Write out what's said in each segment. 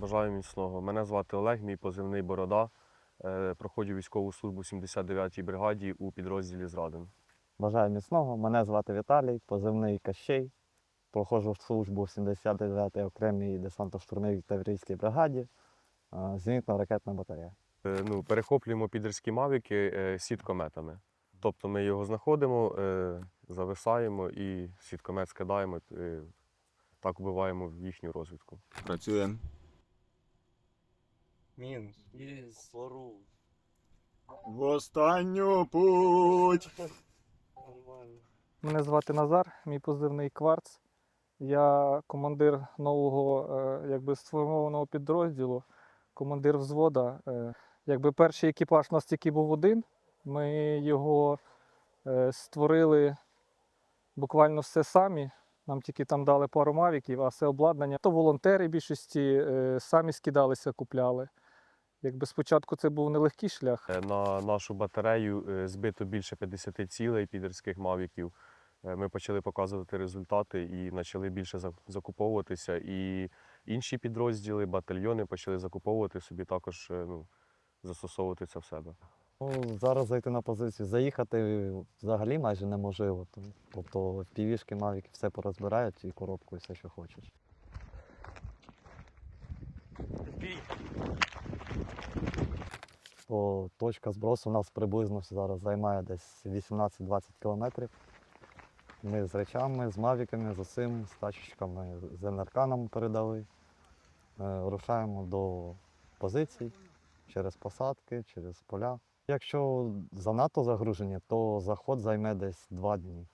Бажаю міцного. Мене звати Олег, мій позивний Борода. Е, Проходжу військову службу 79-й бригаді у підрозділі Зрадин. Бажаю міцного. Мене звати Віталій, позивний Кащей. Проходжу службу 79-й окремій десантно-штурмовій таврійській бригаді. е, Зенітно-ракетна батарея. Е, Ну, перехоплюємо підерські мавіки сіткометами. Тобто ми його знаходимо, зависаємо і сіткомет скидаємо, так вбиваємо в їхню розвідку. Працюємо. Мінус. Є, свару. В останню путь. Нормально. Мене звати Назар, мій позивний Кварц. Я командир нового е, якби сформованого підрозділу, командир взвода. Е, Якби перший екіпаж у нас тільки був один. Ми його е, створили буквально все самі. Нам тільки там дали пару мавіків, а все обладнання. То волонтери більшості е, самі скидалися, купляли. Якби спочатку це був нелегкий шлях. Е, На нашу батарею е, збито більше 50 цілей підерських мавіків. Е, Ми почали показувати результати і почали більше закуповуватися. І інші підрозділи, батальйони почали закуповувати собі також ну, застосовувати це в себе. Ну, зараз зайти на позицію, заїхати взагалі майже неможливо. Тобто півішки, мавіки все порозбирають і коробку, і все, що хочеш. То точка збросу у нас приблизно зараз займає десь 18-20 кілометрів. Ми з речами, з мавіками, з усім, з тачечками, з НРК нам передали. Е, Рушаємо до позицій через посадки, через поля. Якщо занадто загружені, то заход займе десь два дні.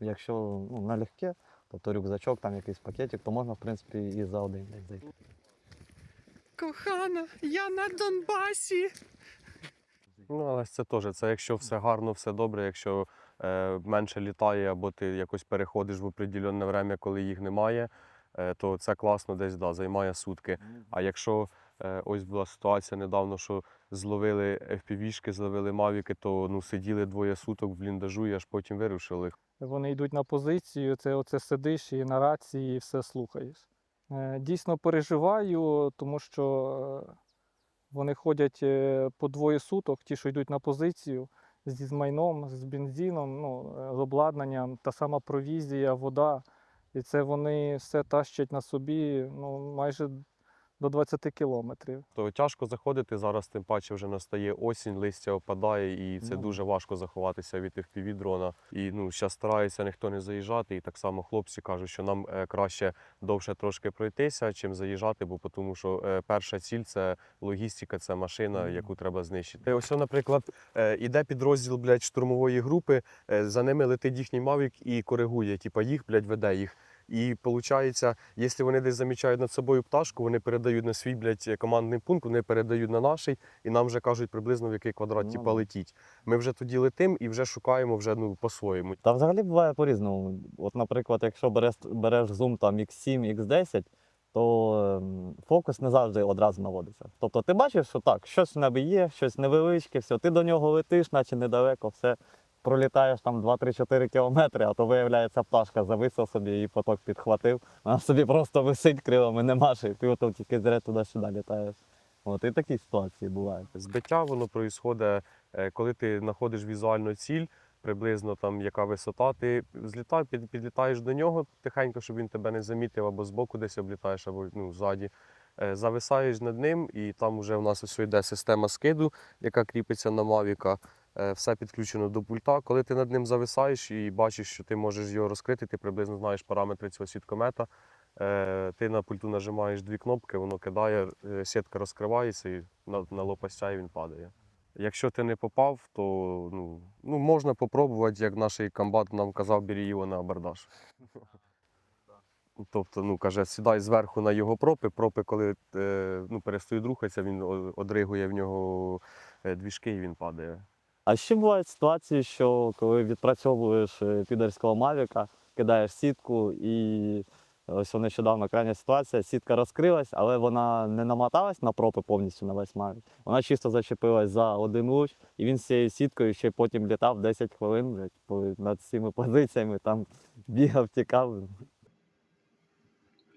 Якщо ну, налегке, тобто рюкзачок, там якийсь пакетик, то можна, в принципі, і за один день зайти. Кохана, я на Донбасі. Ну, але це теж, це якщо все гарно, все добре, якщо е, менше літає, або ти якось переходиш в определенне время, коли їх немає, е, то це класно десь да, займає сутки. А якщо е, ось була ситуація недавно, що зловили FPV-шки, зловили мавіки, то ну, сиділи двоє суток в бліндажу і аж потім вирушили. Вони йдуть на позицію, це оце сидиш і на рації і все слухаєш. Е, Дійсно переживаю, тому що е, вони ходять е, по двоє суток, ті, що йдуть на позицію з майном, з бензином, ну, з обладнанням, та сама провізія, вода. І це вони все тащать на собі ну, майже до 20 кілометрів. То тяжко заходити зараз, тим паче вже настає осінь, листя опадає, і це Ну. дуже важко заховатися від FPV дрона. І ну зараз старається ніхто не заїжджати. І так само хлопці кажуть, що нам е, краще довше трошки пройтися, чим заїжджати, бо тому що е, перша ціль це логістика, це машина, Мгм. яку треба знищити. Ось, наприклад, е, іде підрозділ блядь, штурмової групи, за ними летить їхній мавік і коригує, типа їх, блядь, веде їх. І виходить, якщо вони десь замічають над собою пташку, вони передають на свій блядь, командний пункт, вони передають на наш, і нам вже кажуть приблизно в який квадрат Ну, типа, летіть. Ми вже тоді летимо і вже шукаємо вже ну по-своєму. Та взагалі буває по-різному. От, наприклад, якщо береш, береш зум там X7, X10, то ем, фокус не завжди одразу наводиться. Тобто ти бачиш, що так, щось в небі є, щось невеличке, все, ти до нього летиш, наче недалеко, все. Пролітаєш там 2-3-4 кілометри, а то виявляється пташка зависла собі, її поток підхватив. Вона собі просто висить крилами, не маше, і ти тільки зря туди-сюди літаєш. От і такі ситуації бувають. Збиття воно відбувається, коли ти знаходиш візуальну ціль, приблизно там яка висота, ти злітаєш, під, підлітаєш до нього тихенько, щоб він тебе не замітив, або збоку десь облітаєш, або ну, ззаді. Е, Зависаєш над ним, і там вже в нас ось йде система скиду, яка кріпиться на Мавіка. Е, Все підключено до пульта. Коли ти над ним зависаєш і бачиш, що ти можеш його розкрити, ти приблизно знаєш параметри цього сіткомета. Е, Ти на пульту нажимаєш дві кнопки, воно кидає, е, сітка розкривається і на, на лопастя і він падає. Якщо ти не попав, то ну, ну, можна спробувати, як наш комбат нам казав, бери його на абордаж. Тобто, ну, каже, сідай зверху на його пропи. Пропи, коли ну, перестають рухатися, він одригує в нього двіжки і він падає. А ще бувають ситуації, що коли відпрацьовуєш е, підерського мавіка, кидаєш сітку і ось нещодавно крайня ситуація, сітка розкрилась, але вона не намоталась на пропи повністю на весь мавік. Вона чисто зачепилась за один луч, і він з цією сіткою ще потім літав 10 хвилин блядь, над цими позиціями, там бігав, тікав.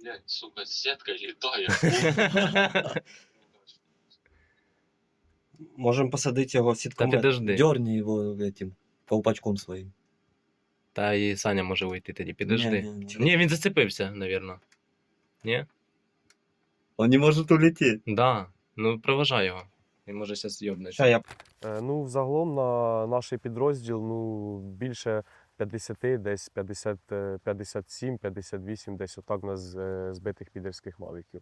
Блядь, сука, сетка літає. Можемо посадити його в сіткомет. підожди. Дьорні його этим, колпачком своїм. Та і Саня може вийти тоді, підожди. Ні, він зацепився, навірно. Ні? Он не може улетіти. Да. Ну проважай його. Він може зараз. Ща я Е, Ну, взагалом на наш підрозділ ну, більше 50, десь 50, е, 57, 58, десь отак у нас е, збитих підерських мавіків.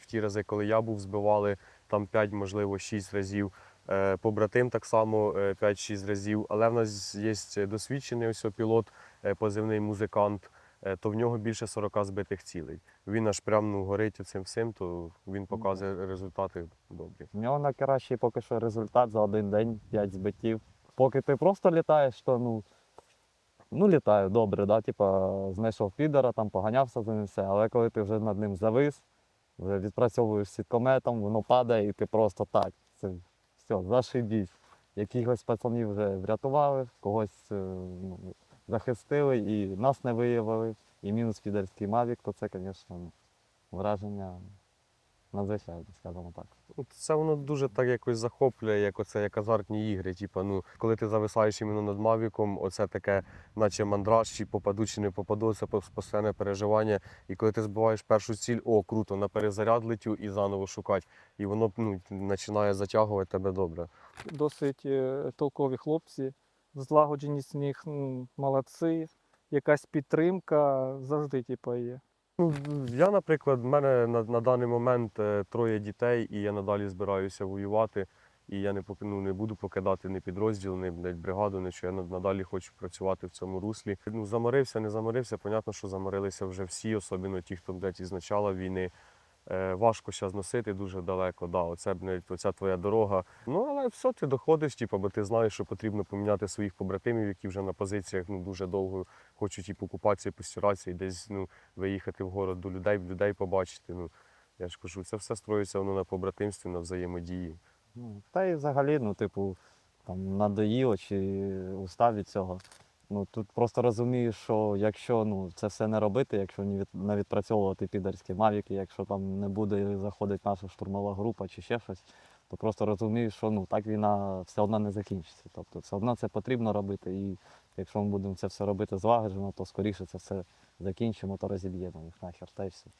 В ті рази, коли я був, збивали там 5, можливо, 6 разів. Е, Побратим так само е, 5-6 разів. Але в нас є досвідчений ось пілот, е, позивний музикант, е, то в нього більше 40 збитих цілей. Він аж прям ну, горить цим всім, то він показує результати добрі. В нього найкращий поки що результат за один день 5 збиттів. Поки ти просто літаєш, то ну, ну літаю добре, да? типа, знайшов підера, там поганявся за ним все. Але коли ти вже над ним завис, відпрацьовуєш сіткометом, воно падає і ти просто так. Це все, зашибісь. Якихось пацанів вже врятували, когось е, ну, захистили і нас не виявили. І мінус підерський мавік, то це, звісно, враження надзвичайне, скажімо так. Це воно дуже так якось захоплює, як оце як азартні ігри. Типа, ну, коли ти зависаєш іменно над Мавіком, оце таке, наче мандраж, чи попаду, чи не попаду, це постійне переживання. І коли ти збиваєш першу ціль, о, круто, на перезаряд летю і заново шукати. І воно ну, починає затягувати тебе добре. Досить е, толкові хлопці, злагодженість в них молодці, якась підтримка завжди типу, є. Ну, я, наприклад, в мене на, на даний момент е, троє дітей, і я надалі збираюся воювати. І я не ну, не буду покидати ні підрозділ, ні бригаду, нічого. Я надалі хочу працювати в цьому руслі. Ну, заморився, не заморився. Понятно, що заморилися вже всі, особливо ті, хто блядь, із начала війни. Е, важко зараз носити дуже далеко. Да, оце, блядь, оця твоя дорога. Ну, але все, ти доходиш, типу, бо ти знаєш, що потрібно поміняти своїх побратимів, які вже на позиціях ну, дуже довго хочуть типу, купатися, постиратися і десь ну, виїхати в город до людей, людей побачити. Ну, я ж кажу, це все строїться воно на побратимстві, на взаємодії. Ну, та й взагалі, ну, типу, там надоїло чи устав від цього. Ну, тут просто розумієш, що якщо ну, це все не робити, якщо не, від, не відпрацьовувати підерські мавіки, якщо там не буде заходити наша штурмова група чи ще щось, то просто розумієш, що ну, так війна все одно не закінчиться. Тобто все одно це потрібно робити. І якщо ми будемо це все робити злагоджено, то скоріше це все закінчимо, то розіб'ємо їх нахер та й все.